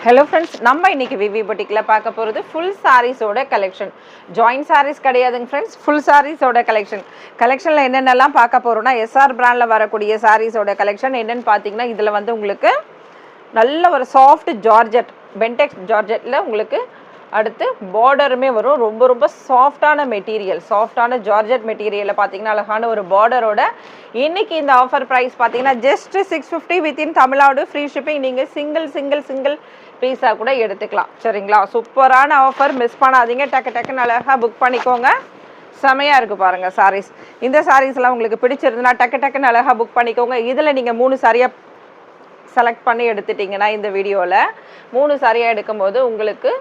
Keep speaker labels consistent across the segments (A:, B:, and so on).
A: Hello friends நம்ம இன்னைக்கு விவி பொட்டிக்கில் பார்க்க போகிறது ஃபுல் சாரீஸோட கலெக்ஷன் ஜாயின் சாரீஸ் கிடையாதுங்க ஃப்ரெண்ட்ஸ் ஃபுல் சாரீஸோட கலெக்ஷன் கலெக்ஷனில் என்னென்னலாம் பார்க்க போகிறோம்னா எஸ்ஆர் பிராண்டில் வரக்கூடிய சாரீஸோட கலெக்ஷன் என்னென்னு பார்த்தீங்கன்னா இதில் வந்து உங்களுக்கு நல்ல ஒரு சாஃப்ட் ஜார்ஜெட் பென்டெக்ஸ் ஜார்ஜெட்டில் உங்களுக்கு அடுத்து பார்டருமே வரும். ரொம்ப ரொம்ப சாஃப்டான மெட்டீரியல் சாஃப்டான ஜார்ஜெட் மெட்டீரியலில் பார்த்தீங்கன்னா அழகான ஒரு பார்டரோட இன்னைக்கு இந்த ஆஃபர் ப்ரைஸ் பார்த்தீங்கன்னா just six fifty within Tamil Nadu free shipping நீங்கள் சிங்கிள் சிங்கிள் சிங்கிள் பீஸாக கூட எடுத்துக்கலாம். சரிங்களா? சூப்பரான ஆஃபர் மிஸ் பண்ணாதீங்க. டக்கு டக்குன்னு அழகாக புக் பண்ணிக்கோங்க. செமையாக இருக்குது பாருங்கள் சாரீஸ் இந்த சாரீஸ்லாம் உங்களுக்கு பிடிச்சிருந்துன்னா டக்கு டக்குன்னு அழகாக புக் பண்ணிக்கோங்க. இதில் நீங்கள் மூணு சாரியாக செலக்ட் பண்ணி எடுத்துட்டிங்கன்னா இந்த வீடியோவில் மூணு சாரியாக எடுக்கும்போது உங்களுக்கு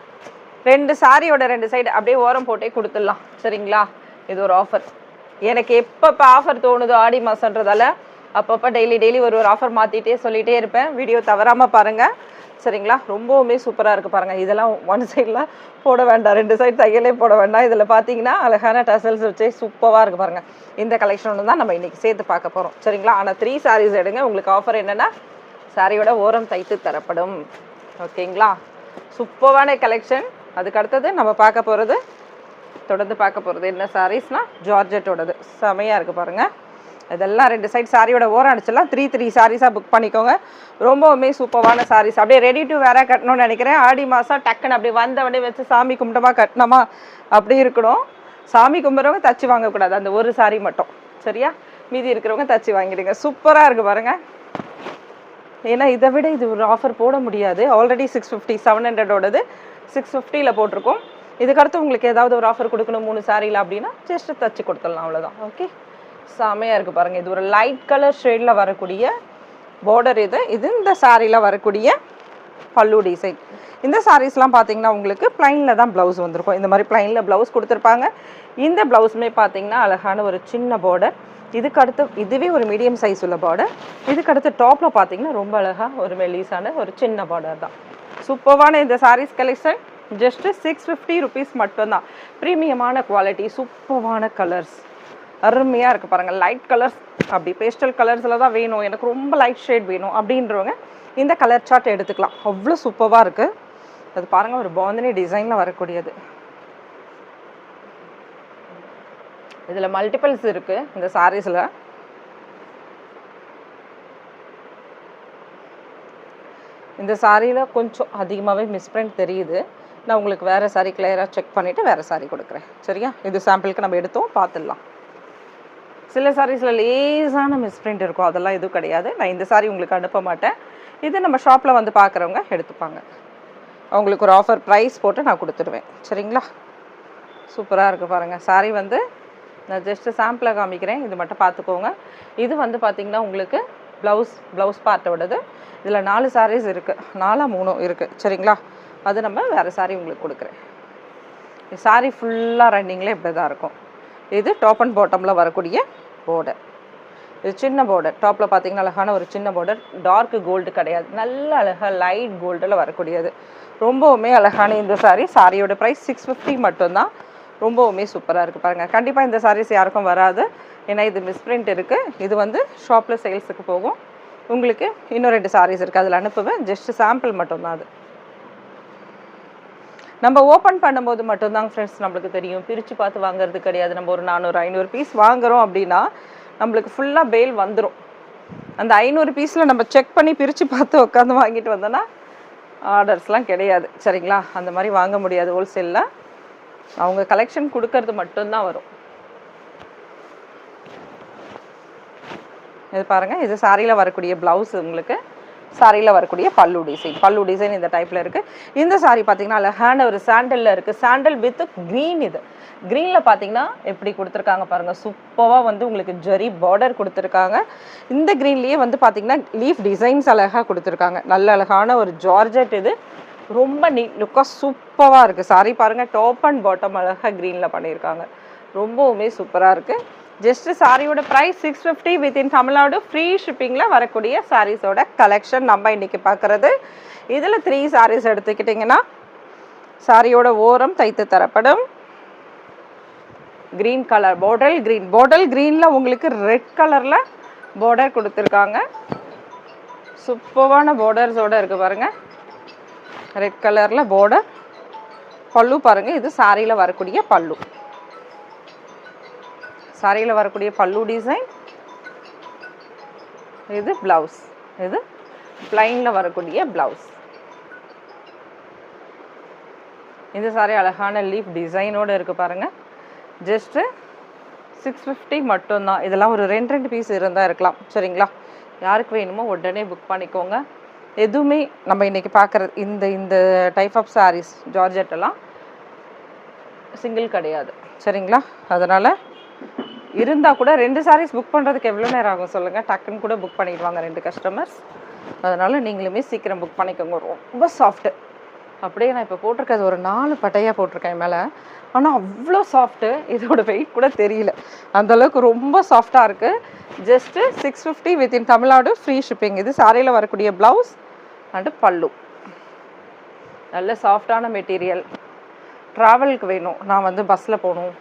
A: ரெண்டு சாரியோட ரெண்டு சைடு அப்படியே ஓரம் போட்டே கொடுத்துடலாம். சரிங்களா? இது ஒரு ஆஃபர் எனக்கு எப்பப்போ ஆஃபர் தோணுதோ ஆடி மாதன்றதால அப்பப்போ டெய்லி டெய்லி ஒரு ஒரு ஆஃபர் மாற்றிட்டே சொல்லிகிட்டே இருப்பேன். வீடியோ தவறாமல் பாருங்கள் சரிங்களா? ரொம்பவுமே சூப்பராக இருக்குது பாருங்கள் இதெல்லாம் ஒன் சைடில் போட வேண்டாம். ரெண்டு சைடு தையலே போட வேண்டாம். இதில் பார்த்தீங்கன்னா அழகான டசல்ஸ் வச்சு சூப்பராக இருக்குது பாருங்கள் இந்த கலெக்ஷன் தான் நம்ம இன்றைக்கி சேர்த்து பார்க்க போகிறோம் சரிங்களா? ஆனால் த்ரீ சாரீஸ் எடுங்க. உங்களுக்கு ஆஃபர் என்னென்னா சாரியோட ஓரம் தைத்து தரப்படும். ஓகேங்களா சூப்பரான கலெக்ஷன் அதுக்கு அடுத்தது நம்ம பார்க்க போகிறது தொடர்ந்து பார்க்க போகிறது என்ன சாரீஸ்னால் ஜார்ஜெட்டோடது. செமையாக இருக்குது பாருங்கள் இதெல்லாம் ரெண்டு சைட் சாரியோட ஓரம் அடிச்சிடலாம். த்ரீ த்ரீ சாரீஸாக புக் பண்ணிக்கோங்க. ரொம்பவுமே சூப்பரான சாரீஸ் அப்படியே ரெடி டு வேற கட்டணும்னு நினைக்கிறேன். ஆடி மாதம் டக்குன்னு அப்படி வந்த வச்சு சாமி கும்பிட்டமா கட்டினோமா அப்படி இருக்கணும். சாமி கும்பிட்றவங்க தச்சு வாங்கக்கூடாது. அந்த ஒரு சாரி மட்டும். சரியா? மீதி இருக்கிறவங்க தச்சு வாங்கிடுங்க. சூப்பராக இருக்குது பாருங்கள் ஏன்னா இதை விட இது ஒரு ஆஃபர் போட முடியாது. ஆல்ரெடி சிக்ஸ் ஃபிஃப்டி செவன் ஹண்ட்ரடோடது சிக்ஸ் ஃபிஃப்டியில் போட்டிருக்கோம். இதுக்கடுத்து உங்களுக்கு ஏதாவது ஒரு ஆஃபர் கொடுக்கணும் மூணு சாரியில் அப்படின்னா ஜஸ்ட் தச்சு கொடுத்துடலாம் அவ்வளோதான் ஓகே செமையாக இருக்குது பாருங்கள் இது ஒரு லைட் கலர் ஷேடில் வரக்கூடிய பார்டர் இது. இது இந்த சாரியில் வரக்கூடிய பல்லு டிசைன் இந்த சாரீஸ்லாம் பார்த்தீங்கன்னா உங்களுக்கு ப்ளைனில் தான் ப்ளவுஸ் வந்திருக்கும். இந்த மாதிரி ப்ளைனில் ப்ளவுஸ் கொடுத்துருப்பாங்க. இந்த ப்ளவுஸுமே பார்த்தீங்கன்னா அழகான ஒரு சின்ன பார்டர் இதுக்கு அடுத்து இதுவே ஒரு மீடியம் சைஸ் உள்ள பார்டர் இதுக்கடுத்து டாப்பில் பார்த்தீங்கன்னா ரொம்ப அழகாக ஒரு மெலிசான ஒரு சின்ன பார்டர் தான். சூப்பரான இந்த sarees collection just six fifty rupees மட்டும்தான். ப்ரீமியமான குவாலிட்டி சூப்பரான கலர்ஸ் அருமையாக இருக்குது பாருங்கள் லைட் கலர்ஸ் அப்படி பேஸ்டல் கலர்ஸில் தான் வேணும். எனக்கு ரொம்ப லைட் ஷேட் வேணும் அப்படின்றவங்க இந்த கலர் சார்ட் எடுத்துக்கலாம். அவ்வளோ சூப்பராக இருக்குது அது பாருங்கள் ஒரு பாந்தினி டிசைனில் வரக்கூடியது. இதில் மல்டிபிள்ஸ் இருக்குது இந்த சாரீஸில் இந்த சாரியில் கொஞ்சம் அதிகமாகவே மிஸ்பிரிண்ட் தெரியுது. நான் உங்களுக்கு வேறு சாரி கிளியராக செக் பண்ணிவிட்டு வேறு சாரி கொடுக்குறேன். சரியா? இது சாம்பிளுக்கு நம்ம எடுத்தோம் பார்த்துடலாம். சில சாரீஸில் லேசான மிஸ்பிரிண்ட் இருக்கும். அதெல்லாம் எதுவும் கிடையாது. நான் இந்த சாரி உங்களுக்கு அனுப்ப மாட்டேன். இது நம்ம ஷாப்பில் வந்து பார்க்குறவங்க எடுத்துப்பாங்க. அவங்களுக்கு ஒரு ஆஃபர் ப்ரைஸ் போட்டு நான் கொடுத்துடுவேன். சரிங்களா? சூப்பராக இருக்குது பாருங்கள் சாரி வந்து நான் ஜஸ்ட்டு சாம்பிளை காமிக்கிறேன். இது மட்டும் பார்த்துக்கோங்க. இது வந்து பார்த்திங்கன்னா உங்களுக்கு ப்ளவுஸ் ப்ளவுஸ் பார்ட்டோடது இதில் நாலு சாரீஸ் இருக்குது நாலா மூணும் இருக்குது சரிங்களா? அது நம்ம வேறு சாரீ உங்களுக்கு கொடுக்குறேன். சாரீ ஃபுல்லாக ரன்னிங்கில் இப்படி தான் இருக்கும். இது டாப் அண்ட் பாட்டமில் வரக்கூடிய போர்டர் இது சின்ன போர்டர் டாப்பில் பார்த்தீங்கன்னா அழகான ஒரு சின்ன போர்டர் டார்க் கோல்டு கிடையாது. நல்ல அழகாக லைட் கோல்டில் வரக்கூடியது. ரொம்பவுமே அழகான இந்த சாரீ சாரியோட ப்ரைஸ் சிக்ஸ் ஃபிஃப்டி மட்டும்தான். ரொம்பவுமே சூப்பராக இருக்குது பாருங்கள் கண்டிப்பாக இந்த சாரீஸ் யாருக்கும் வராது. ஏன்னா இது மிஸ்பிரிண்ட் இருக்குது இது வந்து ஷாப்பில் சேல்ஸுக்கு போகும். உங்களுக்கு இன்னும் ரெண்டு சாரீஸ் இருக்குது அதில் அனுப்புவேன். ஜஸ்ட் சாம்பிள் மட்டும்தான் அது. நம்ம ஓப்பன் பண்ணும்போது மட்டும்தாங்க ஃப்ரெண்ட்ஸ் நம்மளுக்கு தெரியும். பிரித்து பார்த்து வாங்குறது கிடையாது. நம்ம ஒரு நானூறு ஐநூறு பீஸ் வாங்குறோம் அப்படின்னா நம்மளுக்கு ஃபுல்லாக பெயில் வந்துடும் அந்த ஐநூறு பீஸில் நம்ம செக் பண்ணி பிரித்து பார்த்து உட்காந்து வாங்கிட்டு வந்தோன்னா ஆர்டர்ஸ்லாம் கிடையாது. சரிங்களா? அந்த மாதிரி வாங்க முடியாது. ஹோல்சேலில் அவங்க கலெக்ஷன் கொடுக்கறது மட்டும்தான் வரும். இது பாருங்கள் இது சாரியில் வரக்கூடிய ப்ளவுஸ் உங்களுக்கு. சாரியில் வரக்கூடிய பல்லு டிசைன் பல்லு டிசைன் இந்த டைப்பில் இருக்குது இந்த சாரி பார்த்தீங்கன்னா அழகான ஒரு சாண்டலில் இருக்குது சாண்டல் வித் க்ரீன் இது. க்ரீனில் பார்த்தீங்கன்னா எப்படி கொடுத்துருக்காங்க பாருங்கள் சூப்பராக வந்து உங்களுக்கு ஜெரி பார்டர் கொடுத்துருக்காங்க. இந்த க்ரீன்லேயே வந்து பார்த்தீங்கன்னா லீஃப் டிசைன்ஸ் அழகாக கொடுத்துருக்காங்க. நல்ல அழகான ஒரு ஜார்ஜெட் இது. ரொம்ப நீட் லுக்காக சூப்பராக இருக்குது சாரி பாருங்கள் டாப் அண்ட் பாட்டம் அழகாக க்ரீனில் பண்ணியிருக்காங்க. ரொம்பவுமே சூப்பராக இருக்குது ஜஸ்ட்டு சாரியோட price six fifty within Tamil Nadu. Free ஷிப்பிங்கில் வரக்கூடிய சாரீஸோட கலெக்ஷன் நம்ம இன்றைக்கி பார்க்குறது இதில் த்ரீ சாரீஸ் எடுத்துக்கிட்டிங்கன்னா சாரியோட ஓரம் தைத்து தரப்படும். க்ரீன் கலர் பாடல் க்ரீன் பாடல் க்ரீனில் உங்களுக்கு ரெட் கலரில் பார்டர் கொடுத்துருக்காங்க. சூப்பரான பார்டர்ஸோடு இருக்குது பாருங்கள் ரெட் கலரில் போர்டர் பல்லு பாருங்கள் இது சாரியில் வரக்கூடிய பல்லு. சாரியில் வரக்கூடிய பல்லு டிசைன் இது ப்ளவுஸ் இது பிளைனில் வரக்கூடிய ப்ளவுஸ் இந்த சாரி அழகான லீஃப் டிசைனோடு இருக்குது பாருங்கள் ஜஸ்ட்டு சிக்ஸ் ஃபிஃப்டி மட்டும்தான். இதெல்லாம் ஒரு ரெண்டு ரெண்டு பீஸ் இருந்தால் இருக்கலாம். சரிங்களா? யாருக்கு வேணுமோ உடனே புக் பண்ணிக்கோங்க. எதுவுமே நம்ம இன்றைக்கி பார்க்குறது இந்த இந்த டைப் ஆஃப் சாரீஸ் ஜார்ஜெட்டெல்லாம் சிங்கிள் கிடையாது. சரிங்களா? அதனால் இருந்தால் கூட ரெண்டு சாரீஸ் புக் பண்ணுறதுக்கு எவ்வளோ நேரம் ஆகும் சொல்லுங்கள் டக்குன்னு கூட புக் பண்ணிடுவாங்க ரெண்டு கஸ்டமர்ஸ் அதனால் நீங்களுமே சீக்கிரம் புக் பண்ணிக்கோங்க. ரொம்ப சாஃப்ட்டு அப்படியே நான் இப்போ போட்டிருக்கிறது ஒரு நாலு பட்டையாக போட்டிருக்கேன் மேலே. ஆனால் அவ்வளோ சாஃப்ட்டு இதோட வெயிட் கூட தெரியல. அந்த அளவுக்கு ரொம்ப சாஃப்டாக இருக்குது just six fifty within Tamil Nadu free shipping இது சாரியில் வரக்கூடிய ப்ளவுஸ் அண்டு பல்லு நல்ல சாஃப்டான மெட்டீரியல் ட்ராவலுக்கு வேணும். நான் வந்து பஸ்ஸில் போகணும்.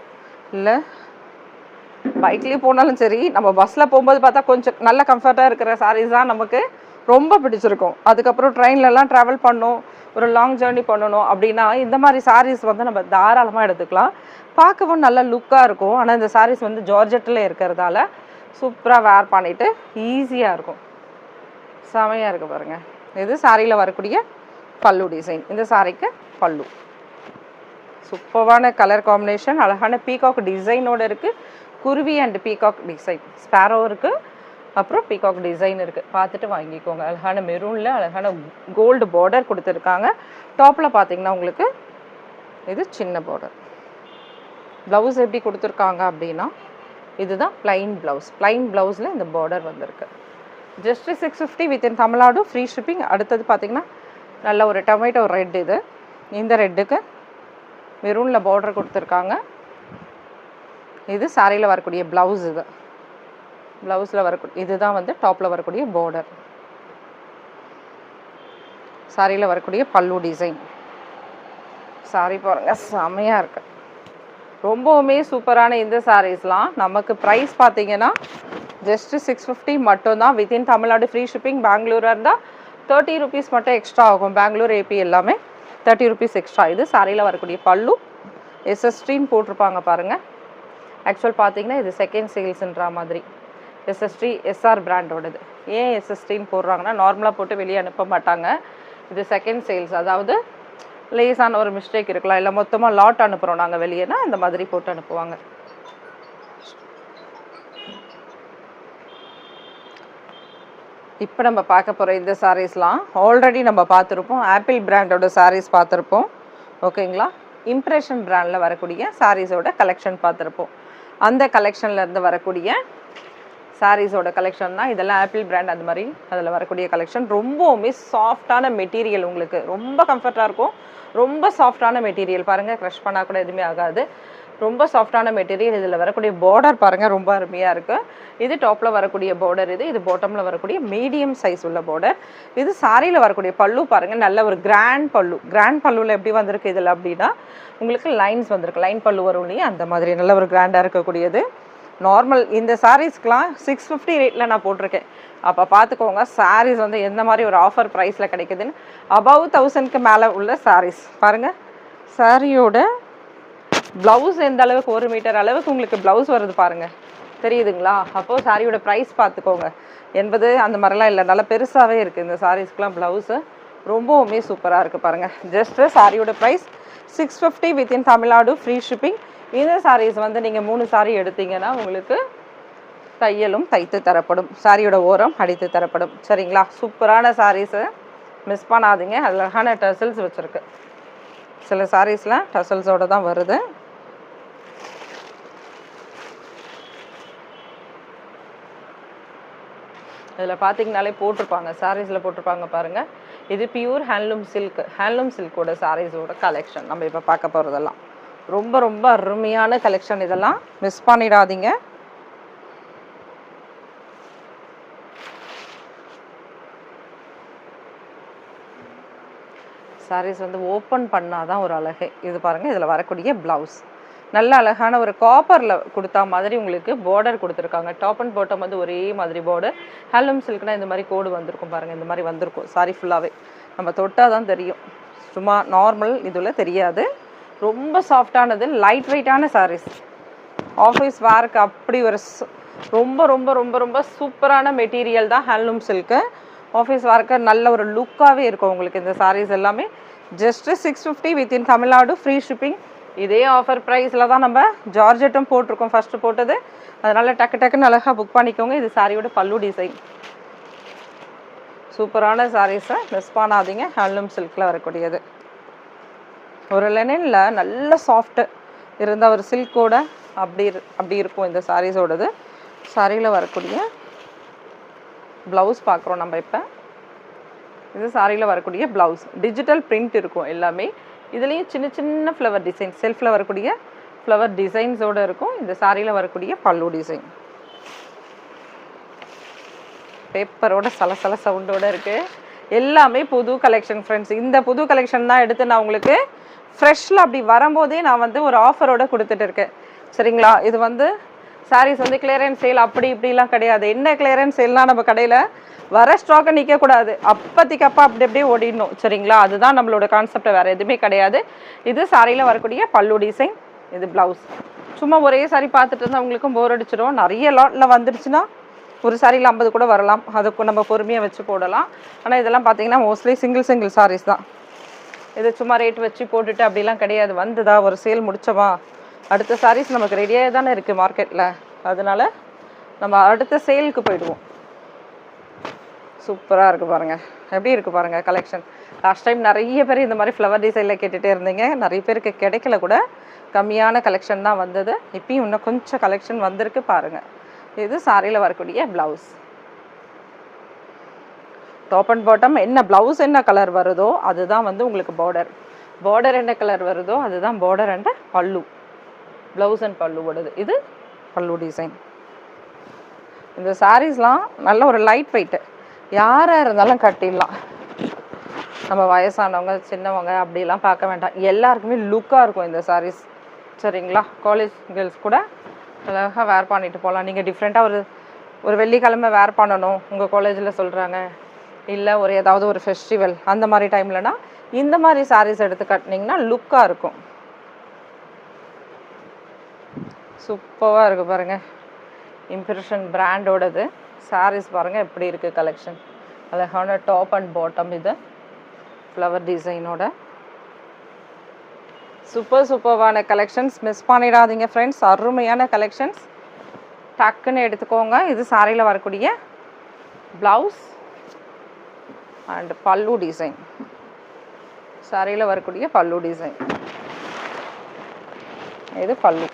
A: இல்லை பைக்லேயும் போனாலும் சரி நம்ம பஸ்ஸில் போகும்போது பார்த்தா கொஞ்சம் நல்ல கம்ஃபர்ட்டாக இருக்கிற சாரீஸ் தான் நமக்கு ரொம்ப பிடிச்சிருக்கும். அதுக்கப்புறம் ட்ரெயின்லலாம் ட்ராவல் பண்ணணும். ஒரு லாங் ஜேர்னி பண்ணணும். அப்படின்னா இந்த மாதிரி சாரீஸ் வந்து நம்ம தாராளமாக எடுத்துக்கலாம். பார்க்கவும் நல்ல லுக்காக இருக்கும். ஆனால் இந்த சாரீஸ் வந்து ஜார்ஜெட்டில் இருக்கிறதால சூப்பராக வேர் பண்ணிவிட்டு ஈஸியாக இருக்கும். செமையாக இருக்குது பாருங்கள் இது சாரியில் வரக்கூடிய பல்லு டிசைன் இந்த சாரிக்கு பல்லு. சூப்பரான கலர் காம்பினேஷன் அழகான பீகாக் டிசைனோட இருக்குது குருவி அண்ட் பீகாக் டிசைன் ஸ்பேரோ இருக்குது அப்புறம் பீகாக் டிசைன் இருக்குது பார்த்துட்டு வாங்கிக்கோங்க. அழகான மெரூனில் அழகான கோல்டு பார்டர் கொடுத்துருக்காங்க. டாப்பில் பார்த்தீங்கன்னா உங்களுக்கு இது சின்ன பார்டர் ப்ளவுஸ் எப்படி கொடுத்துருக்காங்க அப்படின்னா இதுதான் பிளைன் ப்ளவுஸ் பிளைன் ப்ளவுஸில் இந்த பார்டர் வந்திருக்கு. Just six fifty within Tamil Nadu free shipping அடுத்தது பார்த்திங்கன்னா நல்ல ஒரு டொமேட்டோ ரெட் இது. இந்த ரெட்டுக்கு மெரூனில் பார்டர் கொடுத்துருக்காங்க. இது சாரியில் வரக்கூடிய ப்ளவுஸ் இது. ப்ளவுஸில் வரக்கூடிய இதுதான் வந்து டாப்பில் வரக்கூடிய பார்டர் சாரியில் வரக்கூடிய பல்லு டிசைன் சாரி பாருங்கள் செமையாக இருக்குது ரொம்பவுமே சூப்பரான இந்த சாரீஸ்லாம். நமக்கு ப்ரைஸ் பார்த்தீங்கன்னா ஜஸ்ட்டு சிக்ஸ் ஃபிஃப்டி மட்டும்தான். வித்தின் தமிழ்நாடு ஃப்ரீ ஷிப்பிங் பெங்களூராக இருந்தால் தேர்ட்டி ருபீஸ் மட்டும் எக்ஸ்ட்ரா ஆகும். பெங்களூர் ஏபி எல்லாமே தேர்ட்டி ருபீஸ் எக்ஸ்ட்ரா இது சாரியில் வரக்கூடிய பல்லு. எஸ்எஸ்டின்னு போட்டிருப்பாங்க பாருங்கள் ஆக்சுவல் பார்த்தீங்கன்னா இது செகண்ட் சேல்ஸுன்ற மாதிரி. எஸ்எஸ்டி எஸ்ஆர் பிராண்டோடது ஏன் எஸ்எஸ்டின்னு போடுறாங்கன்னா நார்மலாக போட்டு வெளியே அனுப்ப மாட்டாங்க. இது செகண்ட் சேல்ஸ் அதாவது லேசான ஒரு மிஸ்டேக் இருக்கலாம். இல்லை மொத்தமாக லாட் அனுப்புகிறோம் நாங்கள் வெளியேனா அந்த மாதிரி போட்டு அனுப்புவாங்க. இப்போ நம்ம பார்க்க போகிற இந்த சாரீஸ்லாம் ஆல்ரெடி நம்ம பார்த்துருப்போம். ஆப்பிள் பிராண்டோட சாரீஸ் பார்த்துருப்போம். ஓகேங்களா இம்ப்ரெஷன் பிராண்டில் வரக்கூடிய சாரீஸோட கலெக்ஷன் பார்த்துருப்போம். அந்த கலெக்ஷன்லேருந்து வரக்கூடிய சாரீஸோட கலெக்ஷன் தான். இதெல்லாம் ஆப்பிள் பிராண்ட் அந்த மாதிரி. அதில் வரக்கூடிய கலெக்ஷன் ரொம்பவுமே சாஃப்டான மெட்டீரியல் உங்களுக்கு. ரொம்ப கம்ஃபர்ட்டாக இருக்கும். ரொம்ப சாஃப்டான மெட்டீரியல் பாருங்கள் க்ரஷ் பண்ணால் கூட எதுவுமே ஆகாது. ரொம்ப சாஃப்டான மெட்டீரியல் இதில் வரக்கூடிய பார்டர் பாருங்கள் ரொம்ப அருமையாக இருக்குது இது டாப்பில் வரக்கூடிய பார்டர் இது. இது பாட்டமில் வரக்கூடிய மீடியம் சைஸ் உள்ள பார்டர் இது சாரியில் வரக்கூடிய பல்லு பாருங்கள் நல்ல ஒரு கிராண்ட் பல்லு. கிராண்ட் பல்லுவில் எப்படி வந்திருக்கு இதில் அப்படின்னா உங்களுக்கு லைன்ஸ் வந்திருக்கு. லைன் பல்லு வரும் இல்லையா? அந்த மாதிரி நல்ல ஒரு கிராண்டாக இருக்கக்கூடியது. நார்மல் இந்த சாரீஸ்க்கெலாம் சிக்ஸ் ஃபிஃப்டி ரேட்டில் நான் போட்டிருக்கேன். அப்போ பார்த்துக்கோங்க சாரீஸ் வந்து எந்த மாதிரி ஒரு ஆஃபர் ப்ரைஸில் கிடைக்குதுன்னு அபவ் தௌசண்ட்க்கு மேலே உள்ள சாரீஸ் பாருங்கள் சாரியோட ப்ளவுஸ் எந்த அளவுக்கு ஒரு மீட்டர் அளவுக்கு உங்களுக்கு ப்ளவுஸ் வருது பாருங்கள் தெரியுதுங்களா? அப்போது சாரியோட ப்ரைஸ் பார்த்துக்கோங்க எண்பது அந்த மாதிரிலாம் இல்லை. நல்லா பெருசாகவே இருக்குது இந்த சாரீஸ்க்குலாம் ப்ளவுஸு ரொம்பவுமே சூப்பராக இருக்குது பாருங்கள் ஜஸ்ட்டு சாரியோட price six fifty within Tamil Nadu free shipping இந்த சாரீஸ் வந்து நீங்கள் மூணு சாரி எடுத்தீங்கன்னா உங்களுக்கு தையலும் தைத்து தரப்படும். சாரியோட ஓரம் அடித்து தரப்படும். சரிங்களா? சூப்பரான சாரீஸு மிஸ் பண்ணாதீங்க. அதில் அழகான டசல்ஸ் வச்சுருக்கு. சில சாரீஸ்லாம் டசல்ஸோடு தான் வருது. இதில் பார்த்தீங்கனாலே போட்டிருப்பாங்க. சாரீஸில் போட்டிருப்பாங்க பாருங்கள் இது பியூர் ஹேண்ட்லூம் சில்க் ஹேண்ட்லூம் சில்கோட சாரீஸோட கலெக்ஷன் நம்ம இப்போ பார்க்க போகிறதெல்லாம் ரொம்ப ரொம்ப அருமையான கலெக்ஷன் இதெல்லாம். மிஸ் பண்ணிடாதீங்க. சாரீஸ் வந்து ஓப்பன் பண்ணாதான் ஒரு அழகு. இது பாருங்கள் இதில் வரக்கூடிய ப்ளவுஸ் நல்ல அழகான ஒரு காப்பரில் கொடுத்தா மாதிரி உங்களுக்கு பார்டர் கொடுத்துருக்காங்க. டாப் அண்ட் பாட்டம் வந்து ஒரே மாதிரி பார்டர் ஹேண்ட்லூம் சில்க்னா இந்த மாதிரி கோடு வந்திருக்கும் பாருங்கள் இந்த மாதிரி வந்திருக்கும். சாரி ஃபுல்லாகவே நம்ம தொட்டால் தான் தெரியும். சும்மா நார்மல் இதில் தெரியாது. ரொம்ப சாஃப்டானது லைட் வெயிட்டான சாரீஸ் ஆஃபீஸ் வேருக்கு அப்படி ஒரு ரொம்ப ரொம்ப ரொம்ப ரொம்ப சூப்பரான மெட்டீரியல் தான் ஹேண்ட்லூம் சில்க்கு ஆஃபீஸ் வேர்க்கு நல்ல ஒரு லுக்காகவே இருக்கும் உங்களுக்கு இந்த சாரீஸ் எல்லாமே. Just six fifty within Tamil Nadu free shipping இதே ஆஃபர் ப்ரைஸில் தான் நம்ம ஜார்ஜெட்டும் போட்டிருக்கோம் ஃபஸ்ட்டு போட்டது. அதனால் டக்கு டக்குன்னு அழகாக புக் பண்ணிக்கோங்க. இது சாரியோட பல்லு டிசைன் சூப்பரான சாரீஸை மிஸ் பண்ணாதீங்க. ஹேண்ட்லூம் சில்கில் வரக்கூடியது. ஒரு லெனினில் நல்ல சாஃப்ட்டு இருந்த ஒரு சில்கோட அப்படி அப்படி இருக்கும் இந்த சாரீஸோடது சாரியில் வரக்கூடிய ப்ளவுஸ் பார்க்குறோம் நம்ம இப்போ. இது சாரியில் வரக்கூடிய ப்ளவுஸ் டிஜிட்டல் பிரிண்ட் இருக்கும் எல்லாமே. இதுலேயும் சின்ன சின்ன ஃப்ளவர் டிசைன் செல்ஃபில் வரக்கூடிய ஃப்ளவர் டிசைன்ஸோடு இருக்கும். இந்த சாரியில் வரக்கூடிய பல்லு டிசைன் பேப்பரோட சலசல சவுண்டோடு இருக்குது எல்லாமே புது கலெக்ஷன் ஃப்ரெண்ட்ஸ் இந்த புது கலெக்ஷன் தான் எடுத்து நான் உங்களுக்கு ஃப்ரெஷ்ஷில் அப்படி வரும்போதே நான் வந்து ஒரு ஆஃபரோடு கொடுத்துட்டு இருக்கேன். சரிங்களா? இது வந்து சாரீஸ் வந்து கிளியரன்ஸ் சேல் அப்படி இப்படிலாம் கிடையாது. என்ன கிளியரன்ஸ் சேல்னால் நம்ம கடையில் வர ஸ்டாக்கை நிற்கக்கூடாது அப்போதைக்கு அப்போ அப்படி அப்படியே ஓடிடணும். சரிங்களா? அதுதான் நம்மளோட கான்செப்ட் வேறு எதுவுமே கிடையாது. இது சாரியில் வரக்கூடிய பல்லு டிசைன் இது ப்ளவுஸ் சும்மா ஒரே சாரி பார்த்துட்டு இருந்தால் அவங்களுக்கும் போர் அடிச்சிடும். நிறைய லாட்டில் வந்துடுச்சுன்னா ஒரு சாரியில் ஐம்பது கூட வரலாம். அதுக்கு நம்ம பொறுமையாக வச்சு போடலாம். ஆனால் இதெல்லாம் பார்த்தீங்கன்னா மோஸ்ட்லி சிங்கிள் சிங்கிள் சாரீஸ் தான். இது சும்மா ரேட் வச்சு போட்டுட்டு அப்படிலாம் கிடையாது. வந்ததா ஒரு சேல் முடிச்சவா? அடுத்த சாரீஸ் நமக்கு ரெடியாக தானே இருக்குது மார்க்கெட்டில் அதனால நம்ம அடுத்த சேலுக்கு போயிடுவோம். சூப்பராக இருக்குது பாருங்கள் எப்படி இருக்குது பாருங்கள் கலெக்ஷன் லாஸ்ட் டைம் நிறைய பேர் இந்த மாதிரி ஃப்ளவர் டிசைனில் கேட்டுகிட்டே இருந்தீங்க. நிறைய பேருக்கு கிடைக்கல கூட. கம்மியான கலெக்ஷன் தான் வந்தது. இப்பயும் இன்னும் கொஞ்சம் கலெக்ஷன் வந்திருக்கு பாருங்கள் இது சாரியில் வரக்கூடிய ப்ளவுஸ் டாப் அண்ட் பாட்டம் என்ன ப்ளவுஸ் என்ன கலர் வருதோ அதுதான் வந்து உங்களுக்கு பார்டர் பார்டர் என்ன கலர் வருதோ அதுதான் border and pallu. Blouse and பல்லுவோடது இது பல்லு டிசைன் இந்த சாரீஸ்லாம் நல்ல ஒரு லைட் வெயிட்டு யாராக இருந்தாலும் கட்டிடலாம். நம்ம வயசானவங்க சின்னவங்க அப்படிலாம் பார்க்க வேண்டாம். எல்லாருக்குமே லுக்காக இருக்கும் இந்த சாரீஸ் சரிங்களா? காலேஜ் கேர்ள்ஸ் கூட அழகாக வேர் பண்ணிட்டு போகலாம். நீங்கள் டிஃப்ரெண்ட்டாக ஒரு ஒரு வெள்ளிக்கிழமை வேர் பண்ணணும். உங்கள் காலேஜில் சொல்கிறாங்க இல்லை ஒரு ஏதாவது ஒரு ஃபெஸ்டிவல் அந்த மாதிரி டைம்லனா இந்த மாதிரி சாரீஸ் எடுத்து கட்டினீங்கன்னா லுக்காக இருக்கும். சூப்பராக இருக்குது பாருங்கள் இம்ப்ரெஷன் பிராண்டோடது சாரீஸ் பாருங்கள் எப்படி இருக்குது கலெக்ஷன் அழகான டாப் அண்ட் பாட்டம் இது. ஃப்ளவர் டிசைனோட சூப்பர் சூப்பர்வான கலெக்ஷன்ஸ் மிஸ் பண்ணிடாதீங்க ஃப்ரெண்ட்ஸ் அருமையான கலெக்ஷன்ஸ் டக்குன்னு எடுத்துக்கோங்க. இது சாரியில் வரக்கூடிய ப்ளவுஸ் அண்ட் பல்லு டிசைன் சாரியில் வரக்கூடிய பல்லு டிசைன் இது பல்லு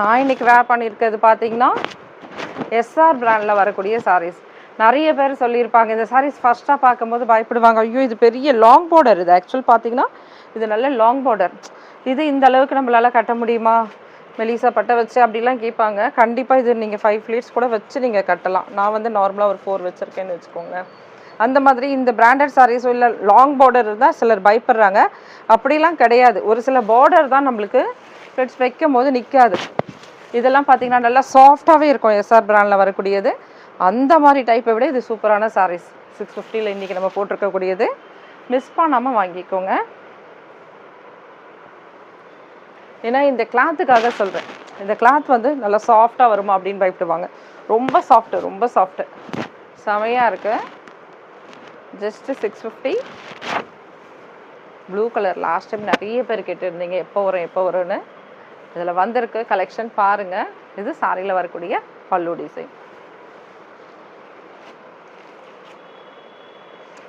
A: நான் இன்னைக்கு வேர் பண்ணியிருக்கிறது பார்த்தீங்கன்னா எஸ்ஆர் பிராண்டில் வரக்கூடிய சாரீஸ் நிறைய பேர் சொல்லியிருப்பாங்க இந்த சாரீஸ் ஃபஸ்ட்டாக பார்க்கும்போது பயப்படுவாங்க. ஐயோ இது பெரிய லாங் பார்டர் இது. ஆக்சுவல் பார்த்தீங்கன்னா இது நல்ல லாங் பார்டர் இது இந்த அளவுக்கு நம்மளால் கட்ட முடியுமா? மெலிசா பட்டை வச்சு அப்படிலாம் கேட்பாங்க. கண்டிப்பாக இது நீங்கள் ஃபைவ் ஃபிளீட்ஸ் கூட வச்சு நீங்கள் கட்டலாம். நான் வந்து நார்மலாக ஒரு ஃபோர் வச்சுருக்கேன்னு வச்சுக்கோங்க. அந்த மாதிரி இந்த பிராண்டட் சாரீஸோ இல்லை லாங் பார்டர் இருந்தால் சிலர் பயப்படுறாங்க. அப்படிலாம் கிடையாது. ஒரு சில பார்டர் தான் நம்மளுக்கு ஃப்ரெட்ஸ் வைக்கும் போது நிற்காது இதெல்லாம் பார்த்தீங்கன்னா நல்லா சாஃப்டாகவே இருக்கும் எஸ்ஆர் பிராண்டில் வரக்கூடியது. அந்த மாதிரி டைப்பை விட இது சூப்பரான சாரீஸ் சிக்ஸ் ஃபிஃப்டியில் இன்றைக்கி நம்ம போட்டிருக்கக்கூடியது. மிஸ் பண்ணாமல் வாங்கிக்கோங்க. ஏன்னா இந்த கிளாத்துக்காக சொல்கிறேன் இந்த கிளாத் வந்து நல்லா சாஃப்டாக வருமா அப்படின்னு பயப்படுவாங்க. ரொம்ப சாஃப்ட்டு ரொம்ப சாஃப்ட்டு செமையாக இருக்குது just six fifty blue colour last time நிறைய பேர் கேட்டுருந்தீங்க. எப்போ வரும் எப்போ வரும்னு. இதில் வந்திருக்கு. கலெக்ஷன் பாருங்கள் இது சாரியில் வரக்கூடிய பல்லு டிசைன்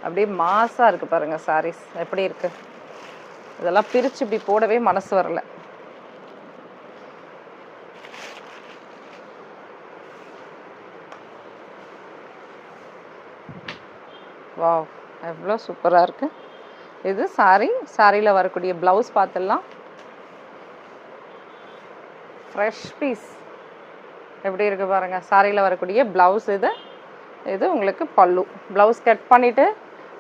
A: அப்படியே மாசாக இருக்குது பாருங்கள் சாரீஸ் எப்படி இருக்குது இதெல்லாம் பிரித்து இப்படி போடவே மனசு வரல. வாவ் எவ்வளோ சூப்பராக இருக்குது இது சாரி சாரியில் வரக்கூடிய ப்ளவுஸ் பார்த்துடலாம். ஃப்ரெஷ் பீஸ் எப்படி இருக்குது பாருங்கள் சாரியில் வரக்கூடிய ப்ளவுஸ் இது. இது உங்களுக்கு பல்லு. ப்ளவுஸ் கட் பண்ணிவிட்டு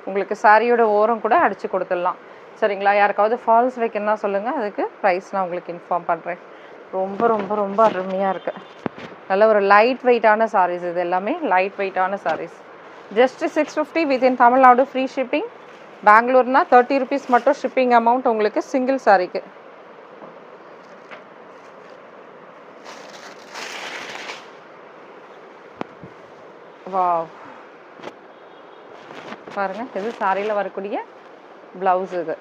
A: உங்களுக்கு சாரியோட ஓரம் கூட அடித்து கொடுத்துடலாம். சரிங்களா? யாருக்காவது ஃபால்ஸ் வைக்கணும்னா சொல்லுங்கள் அதுக்கு ப்ரைஸ் நான் உங்களுக்கு இன்ஃபார்ம் பண்ணுறேன் ரொம்ப ரொம்ப ரொம்ப அருமையாக இருக்குது நல்ல ஒரு லைட் வெயிட்டான சாரீஸ் இது. எல்லாமே லைட் வெயிட்டான sarees just six fifty within Tamil Nadu free shipping பெங்களூர்னா thirty rupees மட்டும் ஷிப்பிங் அமௌண்ட் உங்களுக்கு சிங்கிள் சாரிக்கு வாவ் பாருங்கள் இது சாரியில் வரக்கூடிய ப்ளவுஸ் இது.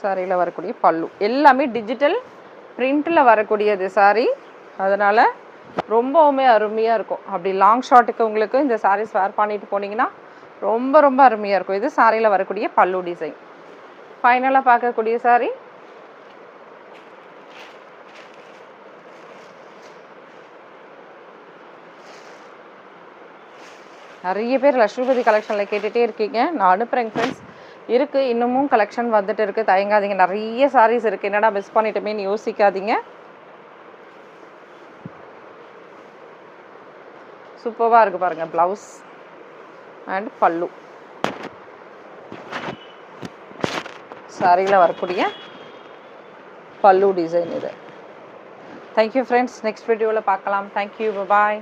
A: சாரியில் வரக்கூடிய பல்லு. எல்லாமே டிஜிட்டல் பிரிண்ட்டில் வரக்கூடியது சாரி அதனால் ரொம்பவுமே அருமையாக இருக்கும். அப்படி லாங் ஷார்ட்டுக்கு உங்களுக்கு இந்த சாரீஸ் வேர் பண்ணிட்டு போனீங்கன்னா ரொம்ப ரொம்ப அருமையாக இருக்கும். இது சாரியில் வரக்கூடிய பல்லு டிசைன் ஃபைனலாக பார்க்கக்கூடிய சாரி நிறைய பேர் லட்சுமிபதி கலெக்ஷனில் கேட்டுகிட்டே இருக்கீங்க. நான் அனுப்புகிறேங்க ஃப்ரெண்ட்ஸ் இருக்குது இன்னமும் கலெக்ஷன் வந்துட்டு இருக்குது தயங்காதீங்க. நிறைய சாரீஸ் இருக்குது என்னடா மிஸ் பண்ணிட்டோமேன்னு யோசிக்காதீங்க. சூப்பராக இருக்குது பாருங்கள் ப்ளவுஸ் அண்ட் பல்லு. சாரியில் வரக்கூடிய பல்லு டிசைன் இது. தேங்க்யூ ஃப்ரெண்ட்ஸ் நெக்ஸ்ட் வீடியோவில் பார்க்கலாம். Thank you bye